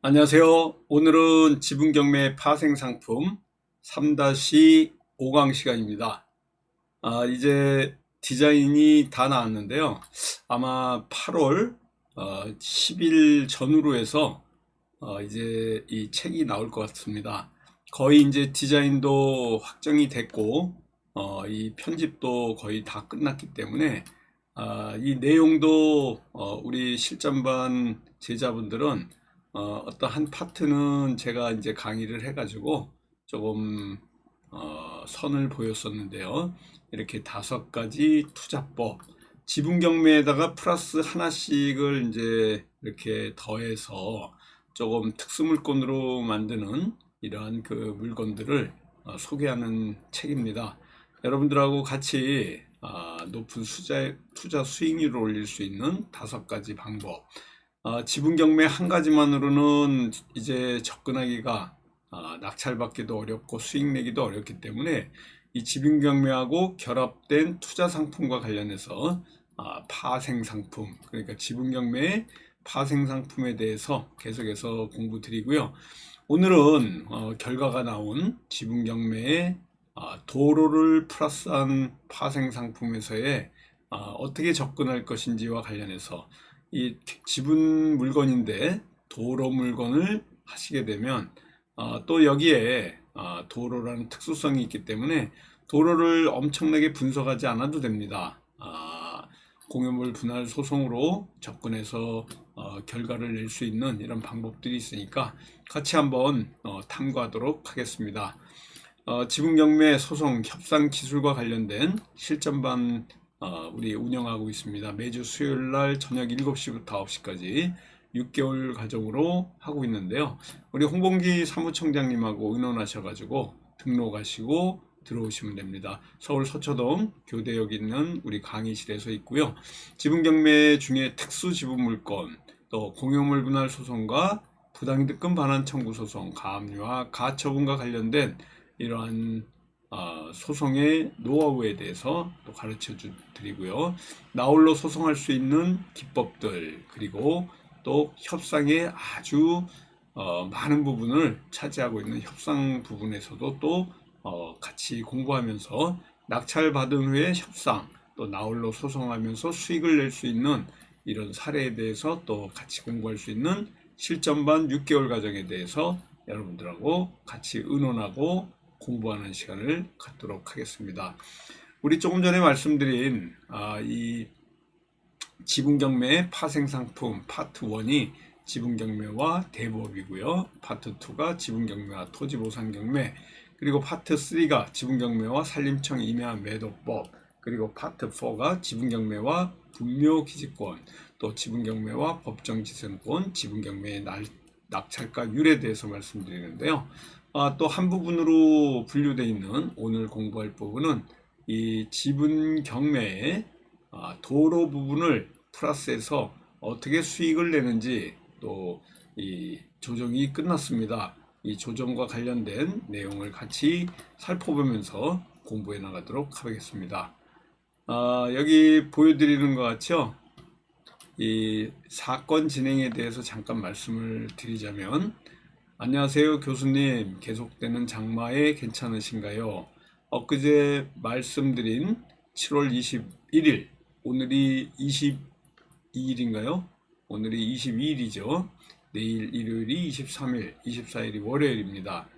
안녕하세요. 오늘은 지분경매 파생상품 3-5강 시간입니다. 아, 이제 디자인이 다 나왔는데요. 아마 8월 어, 10일 전후로 해서 어, 이제 이 책이 나올 것 같습니다. 거의 이제 디자인도 확정이 됐고, 어, 이 편집도 거의 다 끝났기 때문에, 아, 이 내용도 어, 우리 실전반 제자분들은 어, 어떤 한 파트는 제가 이제 강의를 해가지고 조금 어, 선을 보였었는데요. 이렇게 다섯 가지 투자법, 지분 경매에다가 플러스 하나씩을 이제 이렇게 더해서 조금 특수물건으로 만드는 이러한 그 물건들을 어, 소개하는 책입니다. 여러분들하고 같이 아, 높은 수자, 투자 수익률을 올릴 수 있는 다섯 가지 방법. 어, 지분 경매 한 가지만으로는 이제 접근하기가 아, 낙찰받기도 어렵고 수익 내기도 어렵기 때문에 이 지분 경매하고 결합된 투자 상품과 관련해서 아, 파생 상품 그러니까 지분 경매 파생 상품에 대해서 계속해서 공부 드리고요. 오늘은 어, 결과가 나온 지분 경매의 아, 도로를 플러스한 파생 상품에서의 아, 어떻게 접근할 것인지와 관련해서 이 지분 물건인데 도로 물건을 하시게 되면 어, 또 여기에 어, 도로라는 특수성이 있기 때문에 도로를 엄청나게 분석하지 않아도 됩니다. 아, 공유물 분할 소송으로 접근해서 어, 결과를 낼 수 있는 이런 방법들이 있으니까 같이 한번 어, 탐구하도록 하겠습니다. 어, 지분 경매 소송 협상 기술과 관련된 실전반 어, 우리 운영하고 있습니다. 매주 수요일 날 저녁 7시부터 9시까지 6개월 과정으로 하고 있는데요. 우리 홍봉기 사무총장님하고 의논하셔가지고 등록하시고 들어오시면 됩니다. 서울 서초동 교대역 있는 우리 강의실에서 있고요. 지분 경매 중에 특수 지분 물건, 또 공유물 분할 소송과 부당이득금 반환 청구 소송, 가압류와 가처분과 관련된 이러한 어, 소송의 노하우에 대해서 또 가르쳐 드리고요. 나홀로 소송할 수 있는 기법들 그리고 또 협상의 아주 어, 많은 부분을 차지하고 있는 협상 부분에서도 또 어, 같이 공부하면서 낙찰 받은 후에 협상 또 나홀로 소송하면서 수익을 낼 수 있는 이런 사례에 대해서 또 같이 공부할 수 있는 실전반 6개월 과정에 대해서 여러분들하고 같이 의논하고 공부하는 시간을 갖도록 하겠습니다. 우리 조금 전에 말씀드린 아, 이 지분경매 파생상품 파트 1이 지분경매와 대법이고요. 파트 2가 지분경매와 토지보상경매 그리고 파트 3가 지분경매와 산림청 임야한 매도법 그리고 파트 4가 지분경매와 분묘기지권 또 지분경매와 법정지선권 지분경매의 낙찰가 율에 대해서 말씀드리는데요. 아, 또 한 부분으로 분류되어 있는 오늘 공부할 부분은 이 지분 경매의 아, 도로 부분을 플러스해서 어떻게 수익을 내는지 또 이 조정이 끝났습니다. 이 조정과 관련된 내용을 같이 살펴보면서 공부해 나가도록 하겠습니다. 아, 여기 보여드리는 것 같죠? 이 사건 진행에 대해서 잠깐 말씀을 드리자면 안녕하세요, 교수님. 계속되는 장마에 괜찮으신가요? 엊그제 말씀드린 7월 21일, 오늘이 22일인가요? 오늘이 22일이죠. 내일 일요일이 23일, 24일이 월요일입니다.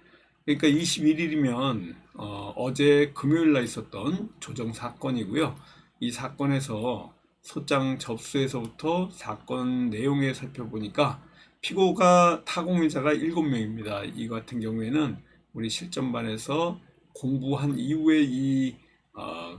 그러니까 21일이면 어, 제 금요일 날 있었던 조정 사건이고요. 이 사건에서 소장 접수에서부터 사건 내용에 살펴보니까 피고가 타공인자가 7명입니다. 이 같은 경우에는 우리 실전반에서 공부한 이후에 이 어,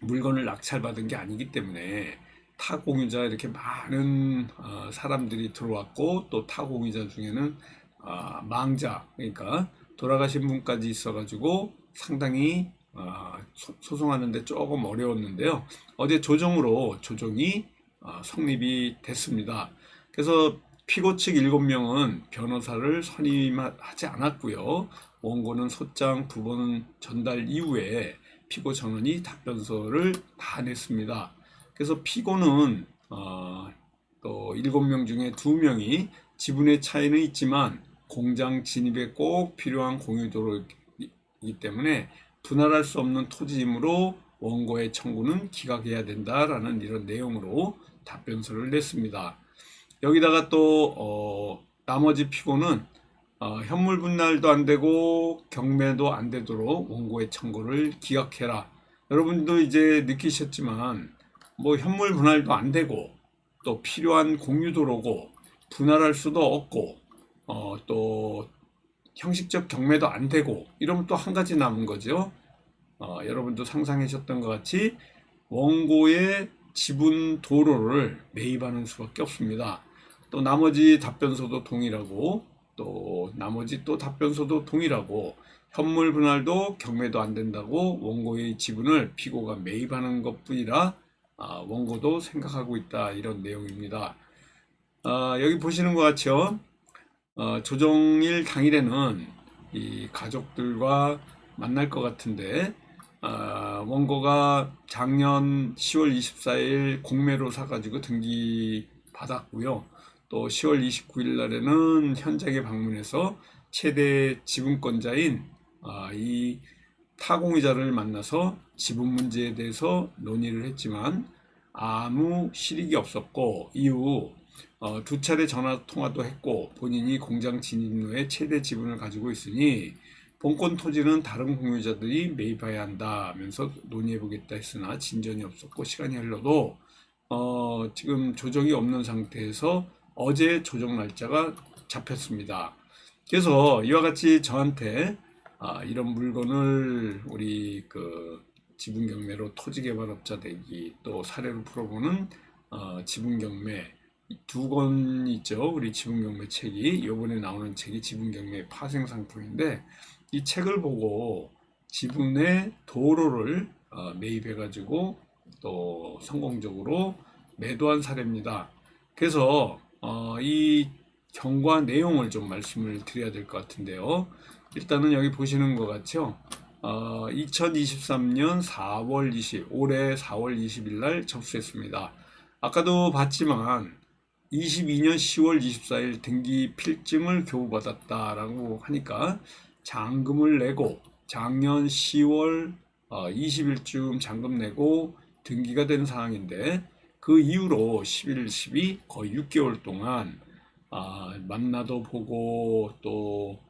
물건을 낙찰받은 게 아니기 때문에 타공인자 이렇게 많은 어, 사람들이 들어왔고 또 타공인자 중에는 어, 망자 그러니까 돌아가신 분까지 있어가지고 상당히 어, 소송하는데 조금 어려웠는데요. 어제 조정으로 조정이 어, 성립이 됐습니다. 그래서 피고 측 7명은 변호사를 선임하지 않았고요. 원고는 소장 두 번 전달 이후에 피고 전원이 답변서를 다 냈습니다. 그래서 피고는 어, 또 7명 중에 2명이 지분의 차이는 있지만 공장 진입에 꼭 필요한 공유도로이기 때문에 분할할 수 없는 토지이므로 원고의 청구는 기각해야 된다라는 이런 내용으로 답변서를 냈습니다. 여기다가 또 어, 나머지 피고는 어, 현물 분할도 안 되고 경매도 안 되도록 원고의 청구를 기각해라. 여러분도 이제 느끼셨지만 뭐 현물 분할도 안 되고 또 필요한 공유도로고 분할할 수도 없고 어, 또 형식적 경매도 안 되고 이러면 또 한 가지 남은 거죠. 어, 여러분도 상상하셨던 것 같이 원고의 지분 도로를 매입하는 수밖에 없습니다. 또 나머지 답변서도 동일하고 또 나머지 또 답변서도 동일하고 현물 분할도 경매도 안 된다고 원고의 지분을 피고가 매입하는 것뿐이라 아, 원고도 생각하고 있다 이런 내용입니다. 아, 여기 보시는 것 같죠? 어, 조정일 당일에는 이 가족들과 만날 것 같은데 아, 원고가 작년 10월 24일 공매로 사가지고 등기 받았고요. 또 10월 29일 날에는 현장에 방문해서 최대 지분권자인 아, 이 타공이자를 만나서 지분 문제에 대해서 논의를 했지만 아무 실익이 없었고 이후 어, 두 차례 전화 통화도 했고 본인이 공장 진입로에 최대 지분을 가지고 있으니 본권 토지는 다른 공유자들이 매입해야 한다 하면서 논의해 보겠다 했으나 진전이 없었고 시간이 흘러도 어, 지금 조정이 없는 상태에서 어제 조정 날짜가 잡혔습니다. 그래서 이와 같이 저한테 아, 이런 물건을 우리 그 지분 경매로 토지 개발업자 되기 또 사례로 풀어보는 어, 지분 경매 두 권 있죠. 우리 지분 경매 책이 이번에 나오는 책이 지분 경매 파생 상품인데 이 책을 보고 지분의 도로를 어, 매입해 가지고 또 성공적으로 매도한 사례입니다. 그래서 어, 이 경과 내용을 좀 말씀을 드려야 될 것 같은데요. 일단은 여기 보시는 것 같죠. 어, 2023년 4월 20, 올해 4월 20일 날 접수했습니다. 아까도 봤지만 22년 10월 24일 등기 필증을 교부받았다라고 하니까 잔금을 내고 작년 10월 20일쯤 잔금 내고 등기가 된 상황인데 그 이후로 11, 12 거의 6개월 동안 아, 만나도 보고 또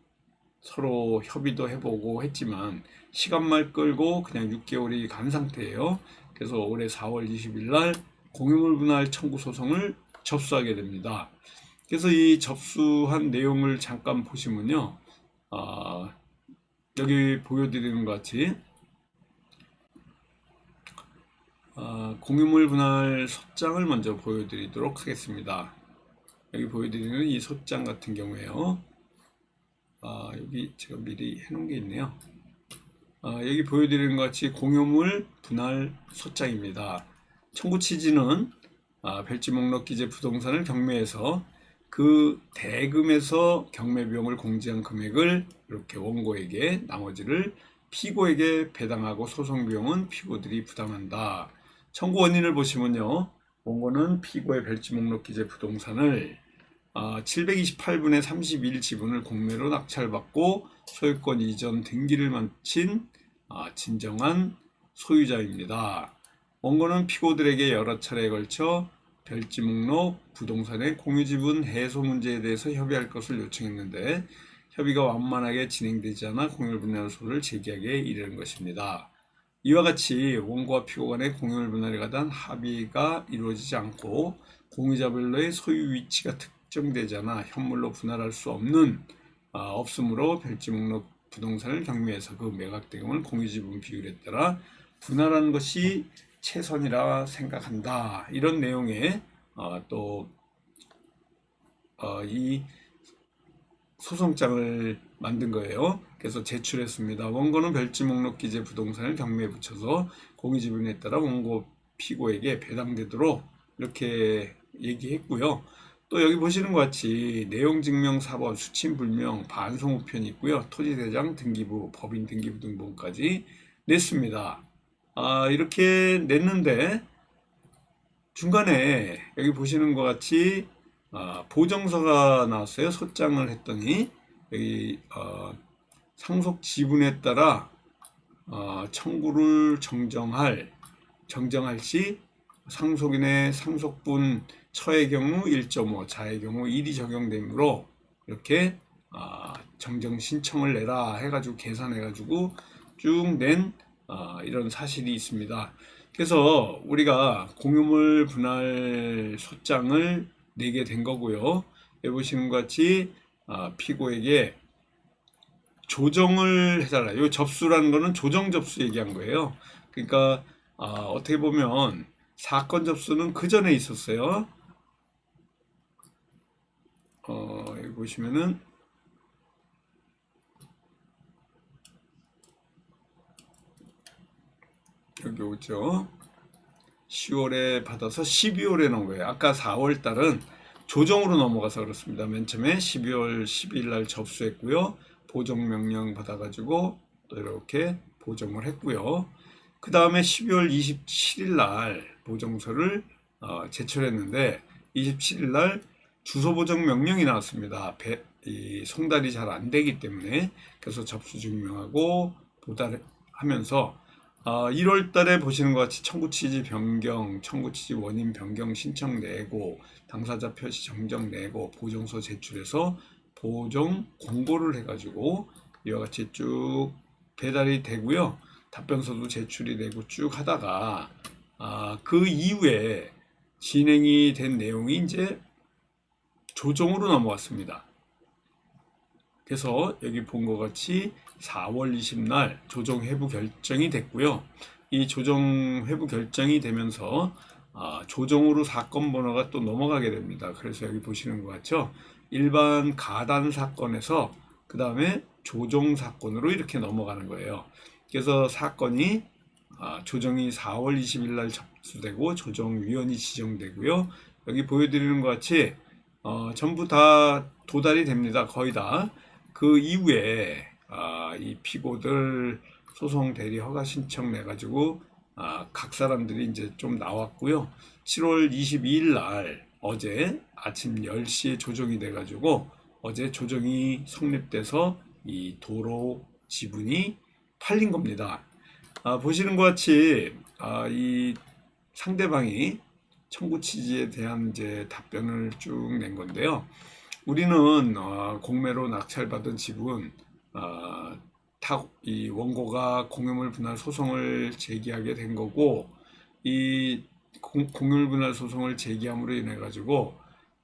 서로 협의도 해보고 했지만 시간만 끌고 그냥 6개월이 간 상태예요. 그래서 올해 4월 20일 날 공유물 분할 청구 소송을 접수하게 됩니다. 그래서 이 접수한 내용을 잠깐 보시면요. 아, 여기 보여드리는 것 같이 아, 공유물 분할 소장을 먼저 보여드리도록 하겠습니다. 여기 보여드리는 이 소장 같은 경우에요. 아, 여기 제가 미리 해놓은 게 있네요. 아, 여기 보여드리는 것 같이 공유물 분할 소장입니다. 청구 취지는 아, 별지 목록 기재 부동산을 경매해서 그 대금에서 경매 비용을 공제한 금액을 이렇게 원고에게 나머지를 피고에게 배당하고 소송 비용은 피고들이 부담한다. 청구 원인을 보시면요. 원고는 피고의 별지 목록 기재 부동산을 728분의 31 지분을 공매로 낙찰받고 소유권 이전 등기를 마친 아, 진정한 소유자입니다. 원고는 피고들에게 여러 차례에 걸쳐 별지 목록 부동산의 공유 지분 해소 문제에 대해서 협의할 것을 요청했는데 협의가 완만하게 진행되지 않아 공유물 분할소를 제기하게 이르는 것입니다. 이와 같이 원고와 피고 간의 공유물 분할에 관한 합의가 이루어지지 않고 공유자별로의 소유 위치가 특정되지 않아 현물로 분할할 수 없는 아, 없으므로 별지 목록 부동산을 경매해서 그 매각 대금을 공유지분 비율에 따라 분할하는 것이 최선이라 생각한다. 이런 내용의 어, 또이 어, 소송장을 만든 거예요. 그래서 제출했습니다. 원고는 별지 목록 기재 부동산을 경매에 붙여서 공유지분에 따라 원고 피고에게 배당되도록 이렇게 얘기했고요. 또 여기 보시는 것 같이 내용 증명 4번 수침 불명 반송 우편이 있고요. 토지 대장 등기부 법인 등기부 등본까지 냈습니다. 아, 이렇게 냈는데 중간에 여기 보시는 것 같이 아, 보정서가 나왔어요. 소장을 했더니 여기 어, 상속 지분에 따라 어, 청구를 정정할 정정할 시 상속인의 상속분 처의 경우 1.5, 자의 경우 1이 적용되므로 이렇게 아, 정정 신청을 내라 해가지고 계산해가지고 쭉낸 아, 이런 사실이 있습니다. 그래서 우리가 공유물 분할 소장을 내게 된 거고요. 여기 보시는 것 같이 아, 피고에게 조정을 해달라. 이 접수라는 거는 조정 접수 얘기한 거예요. 그러니까 아, 어떻게 보면 사건 접수는 그 전에 있었어요. 어, 여기 보시면은 여기 오죠. 10월에 받아서 12월에 넣은 거예요. 아까 4월 달은 조정으로 넘어가서 그렇습니다. 맨 처음에 12월 10일 날 접수했고요. 보정 명령 받아가지고 또 이렇게 보정을 했고요. 그 다음에 12월 27일 날 보정서를 어, 제출했는데 27일 날 주소 보정 명령이 나왔습니다. 배, 이 송달이 잘 안 되기 때문에 그래서 접수 증명하고 보달하면서 어, 1월 달에 보시는 것 같이 청구 취지 변경, 청구 취지 원인 변경 신청 내고 당사자 표시 정정 내고 보정서 제출해서 보정 공고를 해가지고 이와 같이 쭉 배달이 되고요. 답변서도 제출이 되고 쭉 하다가 아, 그 이후에 진행이 된 내용이 이제 조정으로 넘어왔습니다. 그래서 여기 본 것 같이 4월 20날 조정 회부 결정이 됐고요. 이 조정 회부 결정이 되면서 아, 조정으로 사건 번호가 또 넘어가게 됩니다. 그래서 여기 보시는 것 같죠? 일반 가단 사건에서 그 다음에 조정 사건으로 이렇게 넘어가는 거예요. 그래서 사건이 아, 조정이 4월 20일 날 접수되고 조정위원이 지정되고요. 여기 보여드리는 것 같이 어, 전부 다 도달이 됩니다. 거의 다. 그 이후에 아, 이 피고들 소송 대리 허가 신청 내 가지고 아, 각 사람들이 이제 좀 나왔고요. 7월 22일 날 어제 아침 10시에 조정이 돼 가지고 어제 조정이 성립돼서 이 도로 지분이 팔린 겁니다. 아, 보시는 것 같이 아, 이 상대방이 청구 취지에 대한 이제 답변을 쭉 낸 건데요. 우리는 어, 공매로 낙찰받은 지분 어, 타, 이 원고가 공유물 분할 소송을 제기하게 된 거고 이 공, 공유물 분할 소송을 제기함으로 인해 가지고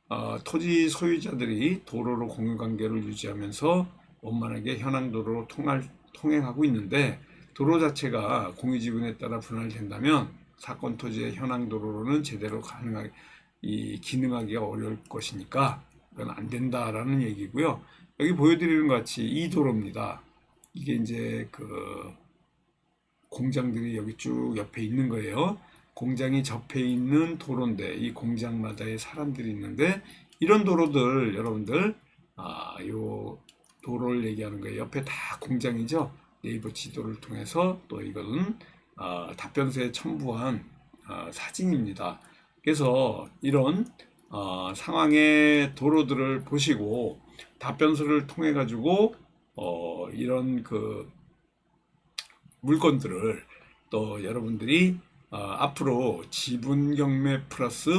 어, 토지 소유자들이 도로로 공유 관계를 유지하면서 원만하게 현황 도로로 통할, 통행하고 있는데 도로 자체가 공유 지분에 따라 분할된다면 사건 토지의 현황 도로로는 제대로 가능하게 이 기능하기가 어려울 것이니까 그건 안 된다라는 얘기고요. 여기 보여드리는 것 같이 이 도로입니다. 이게 이제 그 공장들이 여기 쭉 옆에 있는 거예요. 공장이 접해 있는 도로인데 이 공장마다의 사람들이 있는데 이런 도로들 여러분들 아요 도로를 얘기하는 거예요. 옆에 다 공장이죠. 네이버 지도를 통해서 또 이거는 어, 답변서에 첨부한 어, 사진입니다. 그래서 이런 어, 상황의 도로들을 보시고 답변서를 통해 가지고 어, 이런 그 물건들을 또 여러분들이 어, 앞으로 지분 경매 플러스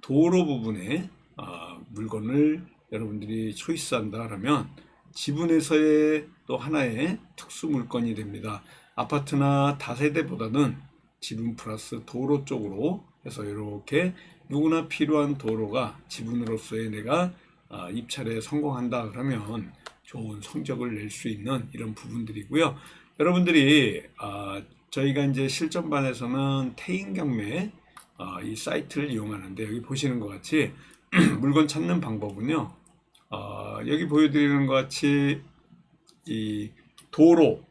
도로 부분에 어, 물건을 여러분들이 초이스한다 그러면 지분에서의 또 하나의 특수 물건이 됩니다. 아파트나 다세대보다는 지분 플러스 도로 쪽으로 해서 이렇게 누구나 필요한 도로가 지분으로서의 내가 아, 입찰에 성공한다 그러면 좋은 성적을 낼 수 있는 이런 부분들이고요. 여러분들이 아, 저희가 이제 실전반에서는 태인 경매 아, 이 사이트를 이용하는데 여기 보시는 것 같이 물건 찾는 방법은요. 어, 여기 보여드리는 것 같이 이 도로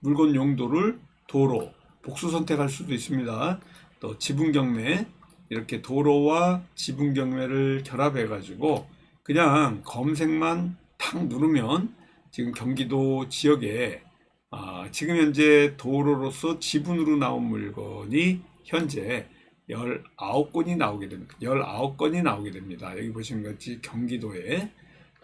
물건 용도를 도로 복수 선택할 수도 있습니다. 또 지분 경매 이렇게 도로와 지분 경매를 결합해 가지고 그냥 검색만 탁 누르면 지금 경기도 지역에 아, 지금 현재 도로로서 지분으로 나온 물건이 현재 19건이 나오게 됩니다. 19건이 나오게 됩니다. 여기 보시는 것 같이 경기도에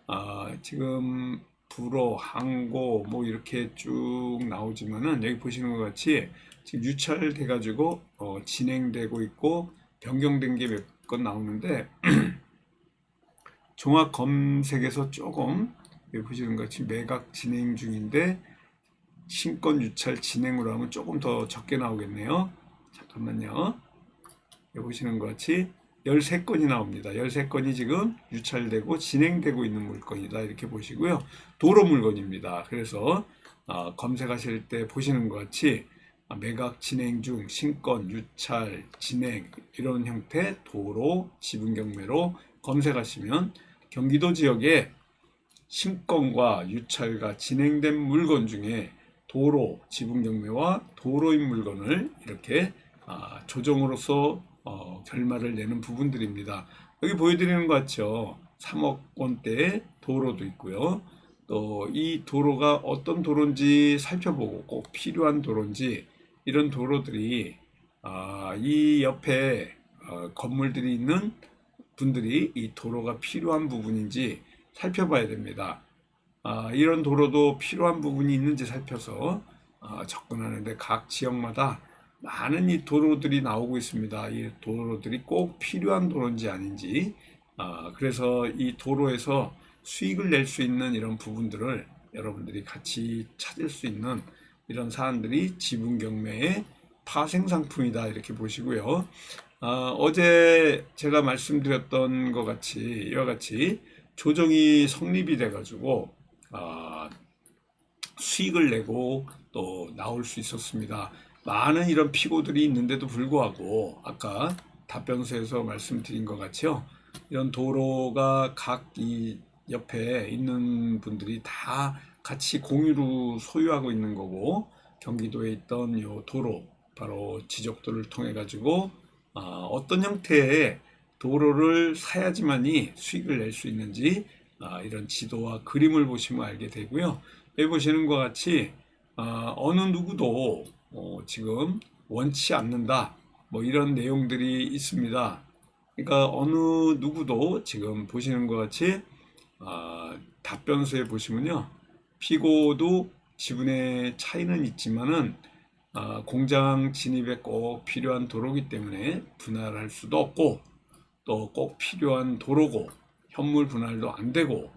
아, 지금 불어, 항고 뭐 이렇게 쭉 나오지만은 여기 보시는 것 같이 지금 유찰돼 가지고 어, 진행되고 있고 변경된 게 몇 건 나오는데 종합 검색에서 조금 보시는 것 같이 매각 진행 중인데 신권 유찰 진행으로 하면 조금 더 적게 나오겠네요. 잠깐만요. 보시는 것 같이 13건이 나옵니다. 13건이 지금 유찰되고 진행되고 있는 물건이다. 이렇게 보시고요. 도로 물건입니다. 그래서 어, 검색하실 때 보시는 것 같이 아, 매각 진행 중 신권 유찰 진행 이런 형태 도로 지분 경매로 검색하시면 경기도 지역에 신권과 유찰과 진행된 물건 중에 도로 지분 경매와 도로인 물건을 이렇게 아, 조정으로서 어, 결말을 내는 부분들입니다. 여기 보여드리는 것 같죠? 3억 원대의 도로도 있고요. 또 이 도로가 어떤 도로인지 살펴보고 꼭 필요한 도로인지 이런 도로들이 아, 이 옆에 어, 건물들이 있는 분들이 이 도로가 필요한 부분인지 살펴봐야 됩니다. 아, 이런 도로도 필요한 부분이 있는지 살펴서 아, 접근하는데 각 지역마다 많은 이 도로들이 나오고 있습니다. 이 도로들이 꼭 필요한 도로인지 아닌지. 아, 그래서 이 도로에서 수익을 낼 수 있는 이런 부분들을 여러분들이 같이 찾을 수 있는 이런 사안들이 지분 경매의 파생 상품이다 이렇게 보시고요. 아, 어제 제가 말씀드렸던 것 같이 이와 같이 조정이 성립이 돼가지고 아, 수익을 내고 또 나올 수 있었습니다. 많은 이런 피고들이 있는데도 불구하고 아까 답변서에서 말씀드린 것 같이요. 이런 도로가 각 이 옆에 있는 분들이 다 같이 공유로 소유하고 있는 거고 경기도에 있던 요 도로 바로 지적도를 통해 가지고 아, 어떤 형태의 도로를 사야지만이 수익을 낼 수 있는지 아, 이런 지도와 그림을 보시면 알게 되고요. 여기 보시는 것 같이 아, 어느 누구도 어, 지금 원치 않는다. 뭐 이런 내용들이 있습니다. 그러니까 어느 누구도 지금 보시는 것 같이 아, 답변서에 보시면요. 피고도 지분의 차이는 있지만은 아, 공장 진입에 꼭 필요한 도로기 때문에 분할할 수도 없고 또 꼭 필요한 도로고 현물 분할도 안 되고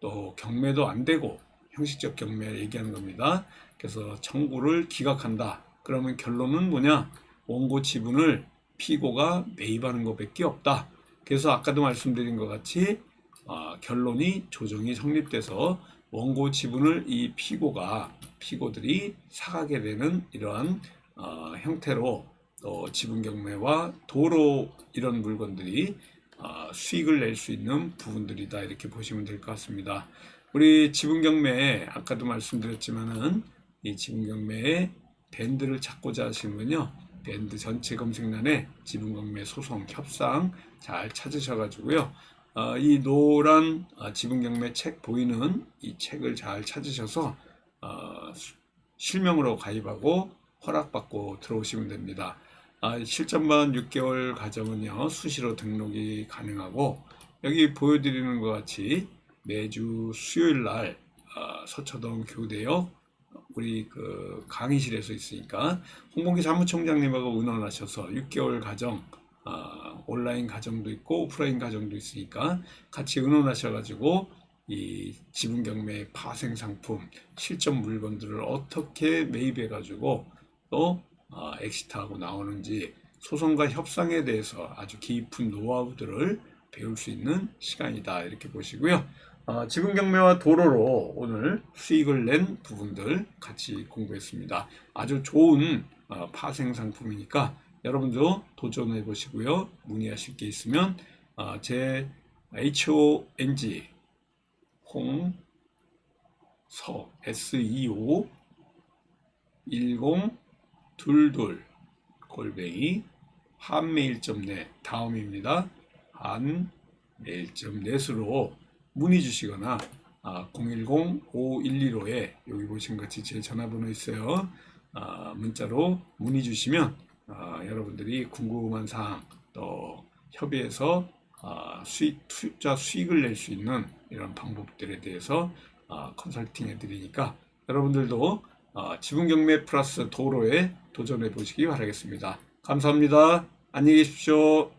또 경매도 안 되고 형식적 경매 얘기하는 겁니다. 그래서 청구를 기각한다. 그러면 결론은 뭐냐? 원고 지분을 피고가 매입하는 것밖에 없다. 그래서 아까도 말씀드린 것 같이 아, 결론이 조정이 성립돼서 원고 지분을 이 피고가 피고들이 사가게 되는 이러한 어, 형태로 또 지분 경매와 도로 이런 물건들이 어, 수익을 낼 수 있는 부분들이다 이렇게 보시면 될 것 같습니다. 우리 지분 경매 아까도 말씀드렸지만은 이 지분 경매의 밴드를 찾고자 하시면요. 밴드 전체 검색란에 지분 경매 소송 협상 잘 찾으셔가지고요. 어, 이 노란 어, 지분 경매 책 보이는 이 책을 잘 찾으셔서 어, 실명으로 가입하고 허락받고 들어오시면 됩니다. 아, 실전반 6개월 과정은요 수시로 등록이 가능하고 여기 보여드리는 것 같이 매주 수요일 날 어, 서초동 교대역 우리 그 강의실에서 있으니까 홍봉기 사무총장님하고 의논하셔서 6개월 과정 어, 온라인 과정도 있고 오프라인 과정도 있으니까 같이 의논하셔가지고 이 지분 경매 파생 상품 실전 물건들을 어떻게 매입해 가지고 또 어, 엑시트하고 나오는지 소송과 협상에 대해서 아주 깊은 노하우들을 배울 수 있는 시간이다 이렇게 보시고요. 어, 지분 경매와 도로로 오늘 수익을 낸 부분들 같이 공부했습니다. 아주 좋은 어, 파생 상품이니까 여러분도 도전해 보시고요. 문의하실 게 있으면 어, 제 HONG 홍, 서, SEO 1022 골뱅이 한메일.net 다음입니다. 한메일.net으로 문의 주시거나 아, 010-5115에 여기 보신 같이 제 전화번호 있어요. 아, 문자로 문의 주시면 아, 여러분들이 궁금한 사항 또 협의해서 아, 수익 투자 수익을 낼 수 있는 이런 방법들에 대해서 아, 컨설팅 해드리니까 여러분들도 아, 지분 경매 플러스 도로에 도전해 보시기 바라겠습니다. 감사합니다. 안녕히 계십시오.